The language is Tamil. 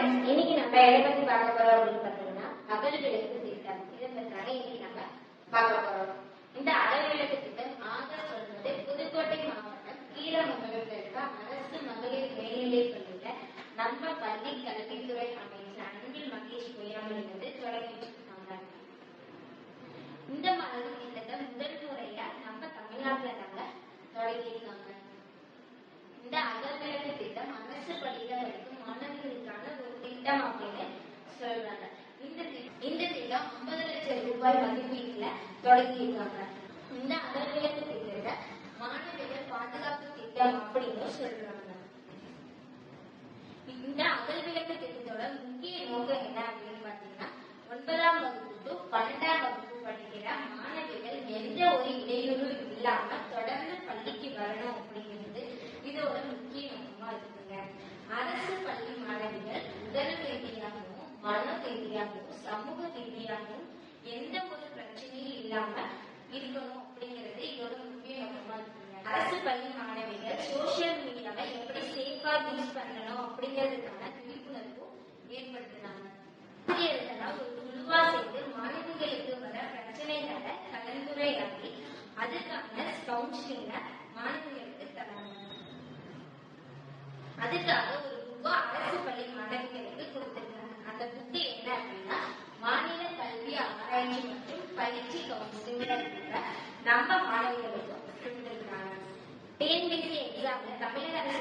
ஃப்ரெண்ட்ஸ் இன்னைக்கு நம்ம எதை பத்தி பார்க்க போறோம் அப்படின்னு பார்த்தீங்கன்னா அகல் விளக்கு திட்டம் இதை பற்றி இன்னைக்கு நம்ம பார்க்க போறோம் திட்டம் அப்படின்னு சொல்றாங்க இந்த இந்த திட்டம் 50 லட்சம் ரூபாய் மதிப்பீட்டுல தொடங்கியிருக்காங்க. இந்த அகவிலக்கு திட்டத்தை மாணவிகள் பாதுகாப்பு திட்டம் அப்படின்னு சொல்றாங்க. இந்த அகல் விளக்கு திட்டத்தோட முக்கிய நோக்கம் என்ன அப்படின்னு பாத்தீங்கன்னா ஒன்பதாம் வகுப்பு டு பன்னெண்டாம் வகுப்பு படிக்கிற மாணவிகள் எந்த ஒரு இடையூறும் இல்லாம தொடர்ந்து பள்ளிக்கு வரணும் அப்படிங்கிறது இதோட முக்கிய நோக்கமா இருக்குங்க அரசு பள்ளி மாணவிகள் உடல் ரீதியாகவும் மன ரீதியாகவும் சமூக ரீதியாகவும் எந்த ஒரு பிரச்சனையும் இல்லாம இருக்கணும் அப்படிங்கிறது இதோட முக்கிய நோக்கமா இருக்குங்க. அரசு பள்ளி மாணவிகள் சோசியல் மீடியாவை எப்படி சேஃபா யூஸ் பண்ணணும் அப்படிங்கிறதுக்கான விழிப்புணர்வு ஏற்படுத்தினாங்க ஆசிரியர்களால் ஒரு குழுவா சேர்ந்து மாணவிகளுக்கு வர பிரச்சனைகளை கலந்துரையாடி அதுக்கான கவுன்சிலிங்க மாணவிகளுக்கு தராங்க. அதுக்காக ஒரு புக்கை அரசு பள்ளி மாணவிகளுக்கு கொடுத்திருக்காங்க அந்த புக்கு என்ன அப்படின்னா மாநில கல்வி ஆராய்ச்சி பயிற்சி கவுன்சிலிங் நம்ம மாணவிகளுக்கு கொடுத்திருக்காங்க டிஎன்பிசி எக்ஸாம்ல தமிழக அரசு